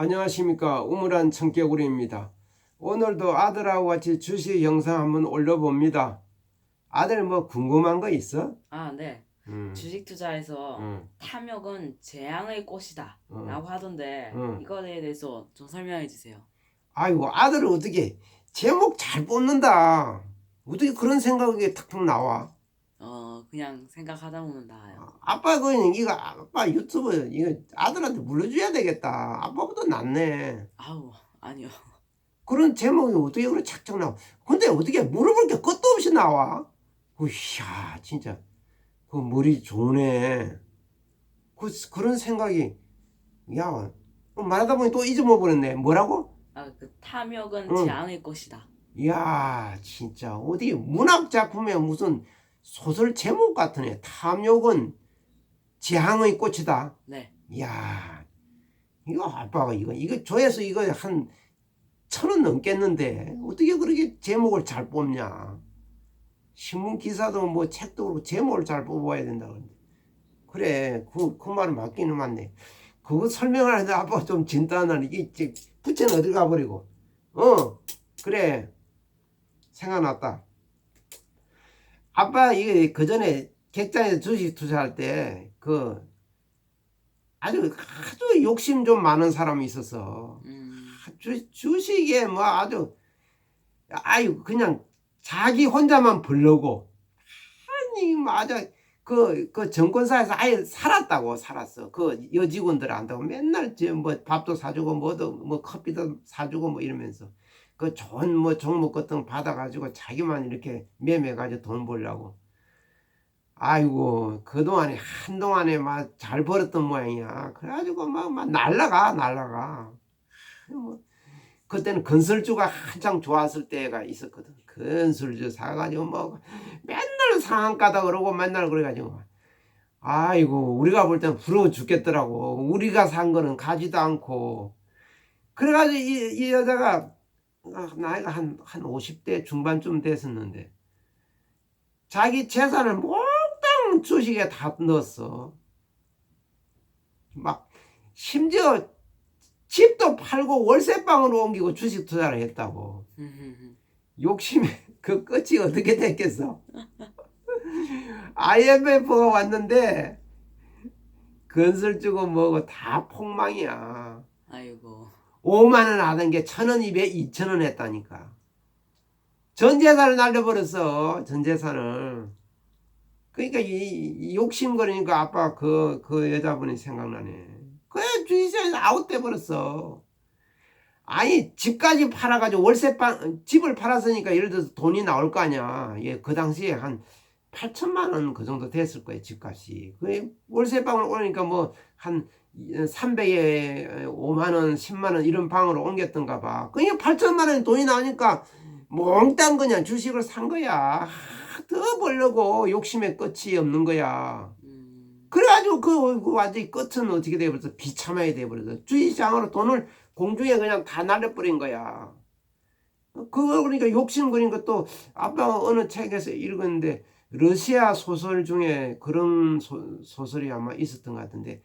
안녕하십니까 우물한 청개구리입니다. 오늘도 아들하고 같이 주식 영상 한번 올려봅니다. 아들 뭐 궁금한 거 있어? 아, 네. 음, 주식 투자에서 음, 탐욕은 재앙의 꽃이다. 음. 라고 하던데 음. 이거에 대해서 좀 설명해 주세요. 아이고 아들을 어떻게 제목 잘 뽑는다. 어떻게 그런 생각이 탁탁 나와? 어, 그냥 생각하다 보면 나와요. 아빠 그 이거 아빠 유튜브 이거 아들한테 물려줘야 되겠다. 아빠보다 낫네. 아우, 아니요. 그런 제목이 어떻게 그렇게 착착 나와? 근데 어떻게 물어볼 게 끝도 없이 나와? 으쌰 진짜 그 머리 좋네. 그 그런 생각이 야 말하다 보니 또 잊어먹어버렸네. 뭐라고? 아, 그 탐욕은 응. 재앙의 꽃이다. 야 진짜 어디 문학 작품에 무슨 소설 제목 같으네. 탐욕은 재앙의 꽃이다. 네. 야 이거 아빠가 이거 이거 조회수 이거 한 천 원 넘겠는데 어떻게 그렇게 제목을 잘 뽑냐? 신문 기사도 뭐 책도 그렇고 제목을 잘 뽑아야 된다 그러는데. 그래 그, 그 말은 맞기는 맞네. 그거 설명을 하는데 아빠가 좀 진단하는 이게 부채는 어디 가버리고. 어 그래. 생각났다. 아빠 이게 그 전에 객장에서 주식 투자할 때 그 아주 아주 욕심 좀 많은 사람이 있었어. 음, 주, 주식에 뭐 아주 아유 그냥 자기 혼자만 벌려고. 아니 맞아 그, 그 정권사에서 아예 살았다고 살았어. 그 여직원들한테 맨날 저뭐 밥도 사주고 뭐도 뭐 커피도 사주고 뭐 이러면서 그 좋은 뭐 종목 같은 거 받아가지고 자기만 이렇게 매매가지고 돈 벌려고 아이고 그동안에 한동안에 막 잘 벌었던 모양이야 그래가지고 막, 막 날라가 날라가 뭐 그때는 건설주가 한창 좋았을 때가 있었거든. 건설주 사가지고 뭐 맨날 상한가다 그러고 맨날 그래가지고 아이고 우리가 볼 때는 부러워 죽겠더라고. 우리가 산 거는 가지도 않고 그래가지고 이, 이 여자가 아, 나이가 한, 한 50대 중반쯤 됐었는데 자기 재산을 몽 땅 주식에 다 넣었어. 막 심지어 집도 팔고 월세방으로 옮기고 주식 투자를 했다고. 욕심에 그 끝이 어떻게 됐겠어? IMF가 왔는데 건설주고 뭐고 다 폭망이야. 아이고. 5만 원 하던 게 천 원, 이백, 이천 원 했다니까. 전 재산을 날려버렸어. 전 재산을. 그러니까 이, 이 욕심 거리니까 아빠 그, 그 여자분이 생각나네. 그래 주식시장에서 아웃돼 버렸어. 아니 집까지 팔아가지고 월세방 집을 팔았으니까 예를 들어서 돈이 나올 거 아니야. 예, 그 당시에 한 8천만 원 그 정도 됐을 거예요 집값이. 그 월세 방을 오니까 뭐 한 300에 5만 원, 10만 원 이런 방으로 옮겼던가 봐. 그러니까 8천만 원 돈이 나오니까 몽땅 그냥 주식을 산 거야. 아, 더 벌려고 욕심의 끝이 없는 거야. 음, 그래가지고 그, 그 완전히 끝은 어떻게 돼버렸어? 비참하게 돼버렸어. 주식장으로 돈을 공중에 그냥 다 날려버린 거야. 그거 그러니까 욕심 그린 것도 아빠가 어느 책에서 읽었는데 러시아 소설 중에 그런 소, 소설이 아마 있었던 것 같은데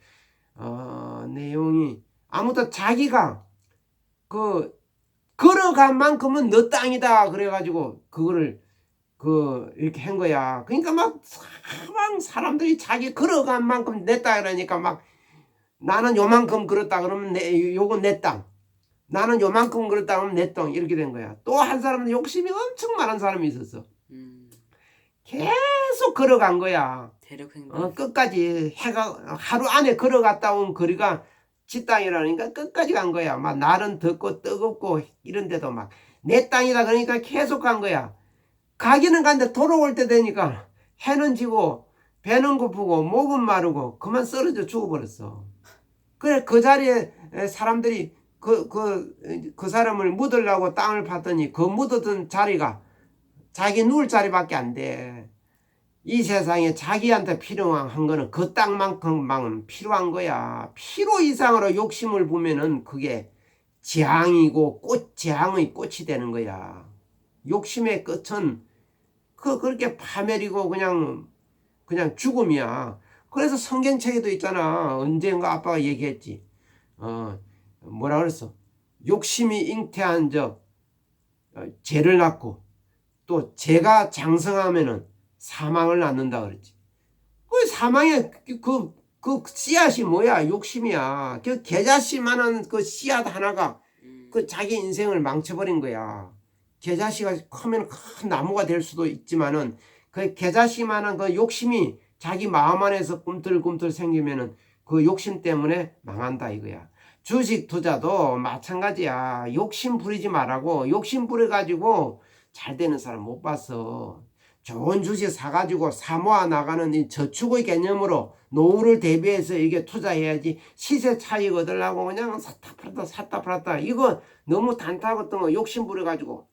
어, 내용이 아무튼 자기가 그 걸어간 만큼은 너 땅이다 그래가지고 그거를 그 이렇게 한 거야. 그러니까 막 사방 사람들이 자기 걸어간 만큼 냈다 그러니까 막 나는 요만큼 걸었다 그러면 내 요건 내 땅. 나는 요만큼 걸었다 그러면 내 땅 이렇게 된 거야. 또 한 사람은 욕심이 엄청 많은 사람이 있었어. 음, 계속 걸어간 거야. 대륙 횡단. 어, 끝까지 해가 하루 안에 걸어갔다 온 거리가 지 땅이라니까 끝까지 간 거야. 막 날은 덥고 뜨겁고 이런데도 막 내 땅이다 그러니까 계속 간 거야. 가기는 간데 돌아올 때 되니까 해는 지고 배는 고프고 목은 마르고 그만 쓰러져 죽어버렸어. 그래 그 자리에 사람들이 그 그 그 사람을 묻으려고 땅을 팠더니 그 묻었던 자리가 자기 누울 자리밖에 안 돼. 이 세상에 자기한테 필요한 거는 그 땅만큼만 필요한 거야. 필요 이상으로 욕심을 부면은 그게 재앙이고 꽃 재앙의 꽃이 되는 거야. 욕심의 끝은 그 그렇게 파멸이고 그냥 그냥 죽음이야. 그래서 성경책에도 있잖아. 언젠가 아빠가 얘기했지. 어, 뭐라 그랬어? 욕심이 잉태한 적 어, 죄를 낳고 또 죄가 장성하면은 사망을 낳는다 그랬지. 그 사망의 그, 그 씨앗이 뭐야? 욕심이야. 그 개자씨만한 그 씨앗 하나가 음, 그 자기 인생을 망쳐버린 거야. 개자씨가 크면 큰 나무가 될 수도 있지만은 그 개자씨만한 그 욕심이 자기 마음 안에서 꿈틀꿈틀 생기면은 그 욕심 때문에 망한다 이거야. 주식 투자도 마찬가지야. 욕심 부리지 말라고. 욕심 부려가지고 잘 되는 사람 못 봤어. 좋은 주식 사가지고 사모아 나가는 이 저축의 개념으로 노후를 대비해서 이게 투자해야지 시세 차익 얻으려고 그냥 샀다 팔았다 샀다 팔았다. 이거 너무 단타 같은 거 욕심 부려가지고.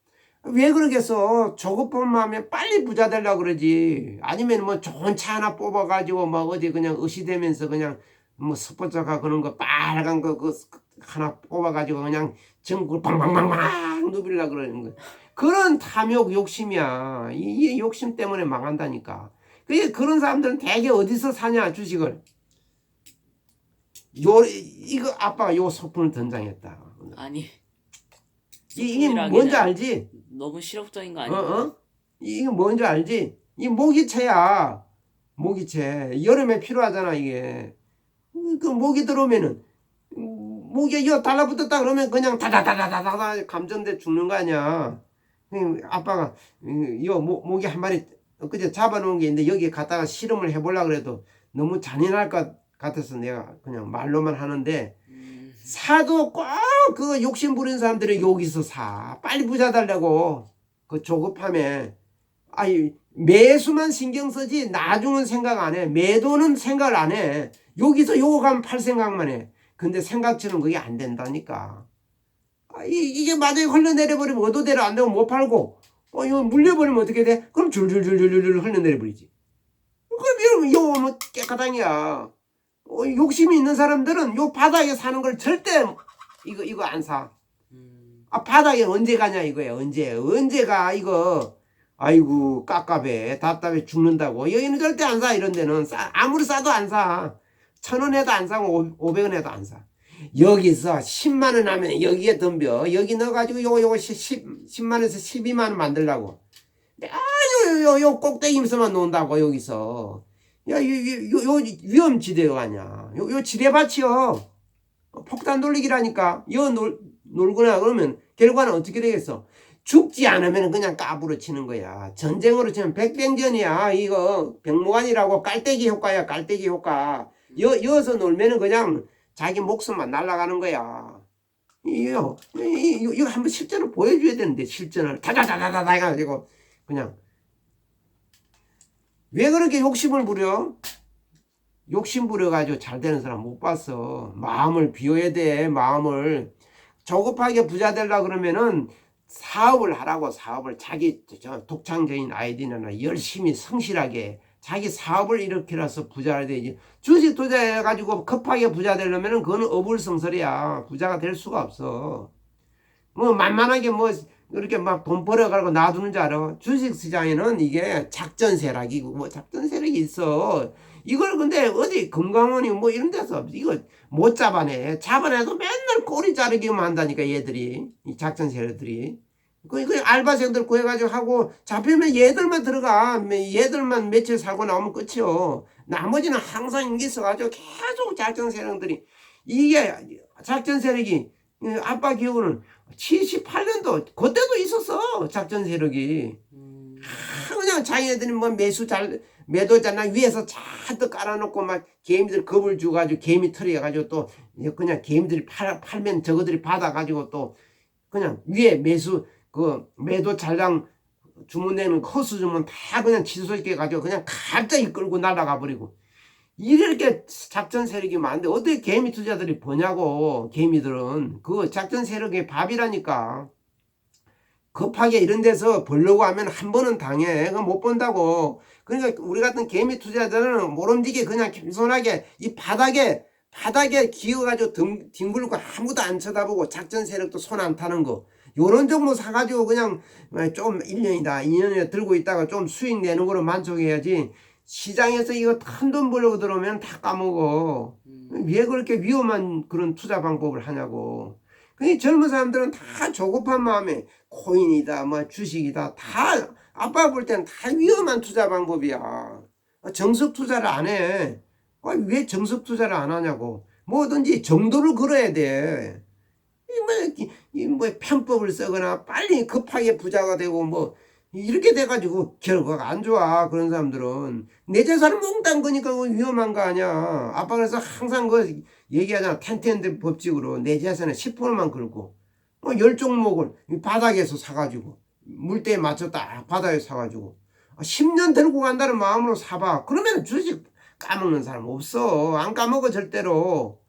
왜 그러겠어? 조급한 마음에 빨리 부자 되려고 그러지. 아니면 뭐 좋은 차 하나 뽑아가지고 막 어디 그냥 의시되면서 그냥 뭐 스포츠카 그런 거 빨간 거 그 하나 뽑아가지고 그냥 전국을 방방방방 누비려고 그러는 거 그런 탐욕 욕심이야 이, 이 욕심 때문에 망한다니까 그게 그런 사람들은 대개 어디서 사냐 주식을 요 이거 아빠가 요 소품을 등장했다 아니 이- 이게 뭔지 알지? 너무 실용적인 거 어, 아니에요? 어? 이게 뭔지 알지? 이 모기채야. 모기채. 여름에 필요하잖아, 이게. 그 모기 들어오면은, 음, 모기가 이거 달라붙었다 그러면 그냥 다다다다다다 감전돼 죽는 거 아니야. 그 아빠가, 음, 이거 모, 모기 한 마리 그제 잡아놓은 게 있는데 여기에 갖다가 실험을 해보려고 그래도 너무 잔인할 것 같아서 내가 그냥 말로만 하는데 음, 사도 꼭 그 욕심 부리는 사람들이 여기서 사. 빨리 부자 달라고. 그 조급함에. 아니, 매수만 신경 쓰지, 나중은 생각 안 해. 매도는 생각을 안 해. 여기서 요거 가면 팔 생각만 해. 근데 생각처럼 그게 안 된다니까. 아, 이, 이게 만약에 흘러내려버리면 어도대로 안 되고 못 팔고, 어, 이거 물려버리면 어떻게 돼? 그럼 줄줄줄줄줄 흘러내려버리지. 그럼 이러면 뭐 깨끗한이야. 어, 욕심이 있는 사람들은 요 바닥에 사는 걸 절대 이거 이거 안 사. 음, 아 바닥에 언제 가냐 이거야 언제 언제 가 이거 아이고 깝깝해 답답해 죽는다고 여기는 절대 안 사 이런 데는 싸 아무리 싸도 안 사. 천 원에도 안 사고 오백 원에도 안 사. 여기서 10만 원 하면 여기에 덤벼. 여기 넣어가지고 요거 요거 10, 10만 원에서 12만 원 만들라고. 아요 요요 꼭대기에서만 논다고 여기서. 야 요 요, 요, 요 위험지대가 아니야. 요, 요 지대밭이요. 폭탄 돌리기라니까. 여 놀, 놀거나 그러면 결과는 어떻게 되겠어? 죽지 않으면 그냥 까부러 치는 거야. 전쟁으로 치면 백병전이야 이거. 병무관이라고 깔때기 효과야 깔때기 효과. 여, 여서 놀면은 그냥 자기 목숨만 날아가는 거야 이거 이거 이거 한번 실전을 보여줘야 되는데 실전을 다다다다다 해가지고 그냥 왜 그렇게 욕심을 부려? 욕심 부려가지고 잘 되는 사람 못 봤어. 마음을 비워야 돼, 마음을. 조급하게 부자 되려 그러면은 사업을 하라고 사업을 자기 저 독창적인 아이디어나 열심히 성실하게 자기 사업을 일으키라서 부자가 되지. 주식 투자해가지고 급하게 부자 되려면은 그거는 어불성설이야. 부자가 될 수가 없어. 뭐 만만하게 뭐 이렇게 막 돈 벌어가지고 놔두는 줄 알아. 주식 시장에는 이게 작전 세력이고 뭐 작전 세력이 있어. 이걸 근데 어디 금강원이 뭐 이런 데서 이거 못 잡아내. 잡아내도 맨날 꼬리 자르기만 한다니까 얘들이 이 작전 세력들이. 그, 그 알바생들 구해가지고 하고 잡히면 얘들만 들어가. 얘들만 며칠 살고 나오면 끝이요. 나머지는 항상 여기 있어가지고 계속 작전 세력들이 이게 작전 세력이 아빠 기억으로는 78년도 그때도 있었어 작전 세력이 음, 아, 그냥 자기네들이 뭐 매수 잘 매도 잘나 위에서 잔뜩 깔아놓고 막 개미들 겁을 주가지고 개미 털이 가지고 또 그냥 개미들이 팔, 팔면 저거들이 받아가지고 또 그냥 위에 매수 그 매도 잘랑 주문내는 커스 주문 다 그냥 취소시켜 가지고 그냥 갑자기 끌고 날아가 버리고. 이렇게 작전 세력이 많은데 어떻게 개미 투자들이 보냐고 개미들은. 그 작전 세력의 밥이라니까. 급하게 이런 데서 벌려고 하면 한 번은 당해. 그거 못 본다고. 그러니까 우리 같은 개미 투자자들은 모름지기 그냥 겸손하게 이 바닥에 바닥에 기어가지고 등, 뒹굴고 아무도 안 쳐다보고 작전 세력도 손 안 타는 거 요런 정도 사가지고 그냥 좀 1년이다 2년이나 들고 있다가 좀 수익 내는 거로 만족해야지 시장에서 이거 큰 돈 벌려고 들어오면 다 까먹어. 음. 왜 그렇게 위험한 그런 투자 방법을 하냐고. 그 젊은 사람들은 다 조급한 마음에 코인이다, 뭐 주식이다, 다 아빠 볼 때는 다 위험한 투자 방법이야. 정석 투자를 안 해. 아, 왜 정석 투자를 안 하냐고. 뭐든지 정도를 걸어야 돼. 이 뭐, 뭐, 편법을 쓰거나 빨리 급하게 부자가 되고 뭐, 이렇게 돼가지고 결과가 안 좋아. 그런 사람들은. 내 재산을 몽땅 거니까 그거 위험한 거 아니야. 아빠 그래서 항상 그 얘기하잖아. 텐텐드 법칙으로 내 재산의 10%만 걸고, 뭐, 열 종목을 이 바닥에서 사가지고, 물때에 맞춰 딱 바닥에 사가지고, 10년 들고 간다는 마음으로 사봐. 그러면 주식 까먹는 사람 없어. 안 까먹어, 절대로.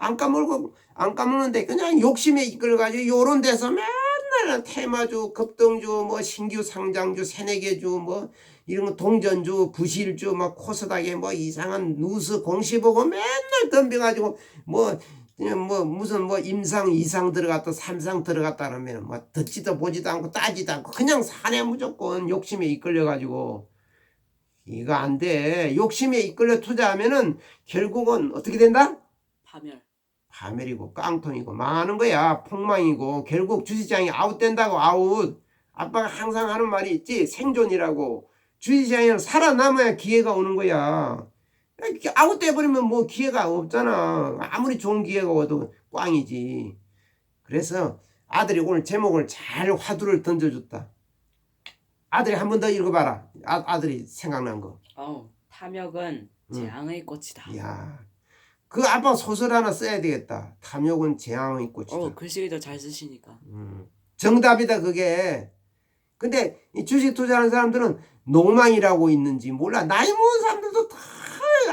안 까먹고, 안 까먹는데 그냥 욕심에 이끌어가지고 요런 데서 맨날 테마주, 급등주, 뭐 신규 상장주, 새내개주, 뭐 이런 거 동전주, 부실주, 뭐 코스닥에 뭐 이상한 누수 공시 보고 맨날 덤벼가지고 뭐 뭐 무슨 뭐 임상 이상 들어갔다 삼상 들어갔다 그러면 뭐 듣지도 보지도 않고 따지도 않고 그냥 사내 무조건 욕심에 이끌려 가지고 이거 안 돼. 욕심에 이끌려 투자하면은 결국은 어떻게 된다? 파멸. 파멸이고 깡통이고 망하는 거야. 폭망이고 결국 주식시장이 아웃된다고 아웃. 아빠가 항상 하는 말이 있지. 생존이라고. 주식시장에는 살아남아야 기회가 오는 거야. 이렇게 아웃돼 버리면 뭐 기회가 없잖아. 아무리 좋은 기회가 와도 꽝이지. 그래서 아들이 오늘 제목을 잘 화두를 던져줬다. 아들이 한 번 더 읽어봐라. 아, 아들이 생각난 거. 어, 탐욕은 음. 재앙의 꽃이다. 이야. 그 아빠 소설 하나 써야 되겠다. 탐욕은 재앙의 꽃이다. 어, 글씨도 잘 쓰시니까. 음. 정답이다 그게. 근데 이 주식 투자하는 사람들은 노망이라고 있는지 몰라. 나이 먹은 사람들도 다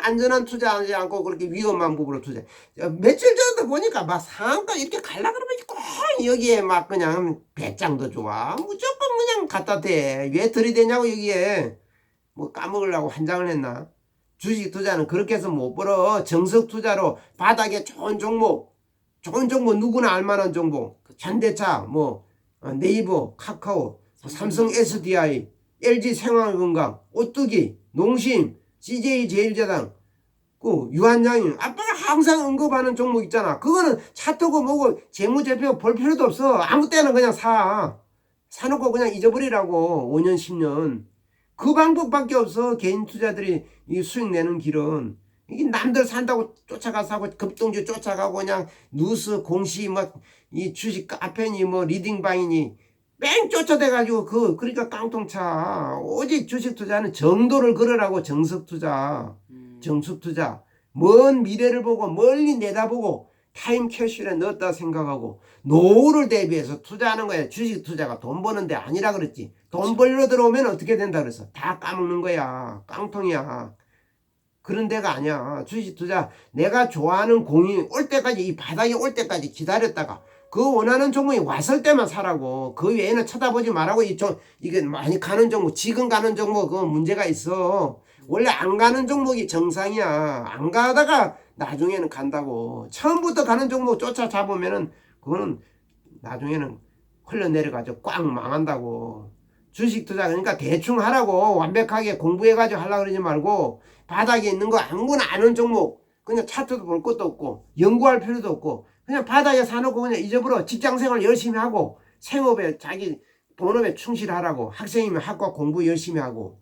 안전한 투자하지 않고 그렇게 위험한 부분으로 투자. 어, 며칠 전에 보니까 막 상한가 이렇게 갈라 그러면 꼭 여기에 막 그냥 배짱도 좋아. 무조건 그냥 갖다 대. 왜 들이대냐고 여기에. 뭐 까먹으려고 환장을 했나. 주식 투자는 그렇게 해서 못 벌어. 정석 투자로 바닥에 좋은 종목, 좋은 종목 누구나 알만한 종목. 현대차, 뭐 어, 네이버, 카카오, 삼성 SDI, LG 생활건강, 오뚜기, 농심, CJ 제일제당, 그 유한양이 아빠가 항상 언급하는 종목 있잖아. 그거는 차트고 뭐고 재무제표 볼 필요도 없어. 아무 때나 그냥 사. 사놓고 그냥 잊어버리라고 5년 10년. 그 방법밖에 없어. 개인 투자들이 이 수익 내는 길은. 이게 남들 산다고 쫓아가서 하고 급등주 쫓아가고 그냥 뉴스 공시 막 이 주식 카페니 뭐 리딩 방이니 뺑 쫓아대가지고 그 그러니까 깡통차 오직 주식 투자는 정도를 걸으라고 정석 투자 음, 정석 투자 먼 미래를 보고 멀리 내다보고 타임 캐시에 넣었다 생각하고 노후를 대비해서 투자하는 거야. 주식 투자가 돈 버는 데 아니라 그랬지. 돈 벌러 들어오면 어떻게 된다 그랬어 다 까먹는 거야. 깡통이야. 그런 데가 아니야. 주식 투자. 내가 좋아하는 공이 올 때까지 이 바닥에 올 때까지 기다렸다가 그 원하는 종목이 왔을 때만 사라고. 그 외에는 쳐다보지 말라고 이 종, 이게 많이 가는 종목 지금 가는 종목 그건 문제가 있어. 원래 안 가는 종목이 정상이야. 안 가다가 나중에는 간다고. 처음부터 가는 종목 쫓아 잡으면은 그거는 나중에는 흘러내려가지고 꽉 망한다고. 주식 투자 그러니까 대충 하라고. 완벽하게 공부해가지고 하려고 그러지 말고 바닥에 있는 거 아무거나 아는 종목. 그냥 차트도 볼 것도 없고 연구할 필요도 없고 그냥 바닥에 사놓고 그냥 잊어버려. 직장생활 열심히 하고 생업에 자기 본업에 충실하라고. 학생이면 학과 공부 열심히 하고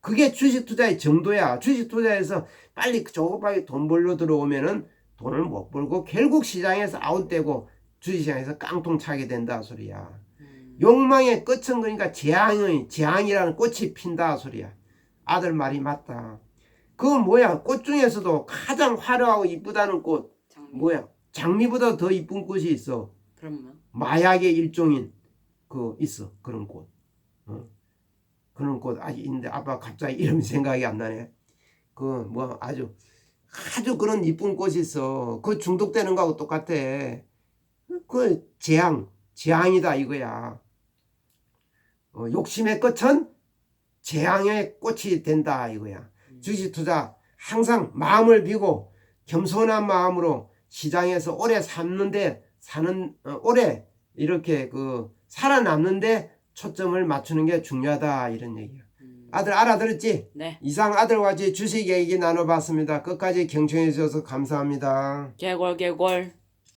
그게 주식 투자의 정도야 주식 투자에서 빨리 조급하게 돈 벌러 들어오면은 돈을 못 벌고 결국 시장에서 아웃되고 주식시장에서 깡통 차게 된다 소리야 음, 욕망의 끝은 그러니까 재앙의 재앙이라는 꽃이 핀다 소리야. 아들 말이 맞다. 그건 뭐야? 꽃 중에서도 가장 화려하고 이쁘다는 꽃 장미. 뭐야? 장미보다 더 이쁜 꽃이 있어. 그럼요. 마약의 일종인 그 있어 그런 꽃. 어. 그런 꽃 아직 있는데 아빠 갑자기 이름 생각이 안 나네. 그 뭐 아주 아주 그런 이쁜 꽃이 있어. 그 중독되는 거하고 똑같아. 그 재앙, 재앙이다 이거야. 어, 욕심의 끝은 재앙의 꽃이 된다 이거야. 음, 주식 투자 항상 마음을 비고 겸손한 마음으로 시장에서 오래 삼는데 사는 어, 오래 이렇게 그 살아남는데 초점을 맞추는 게 중요하다 이런 얘기야. 음, 아들 알아들었지? 네. 이상 아들과 같이 주식 얘기 나눠봤습니다. 끝까지 경청해 주셔서 감사합니다. 개골 개골.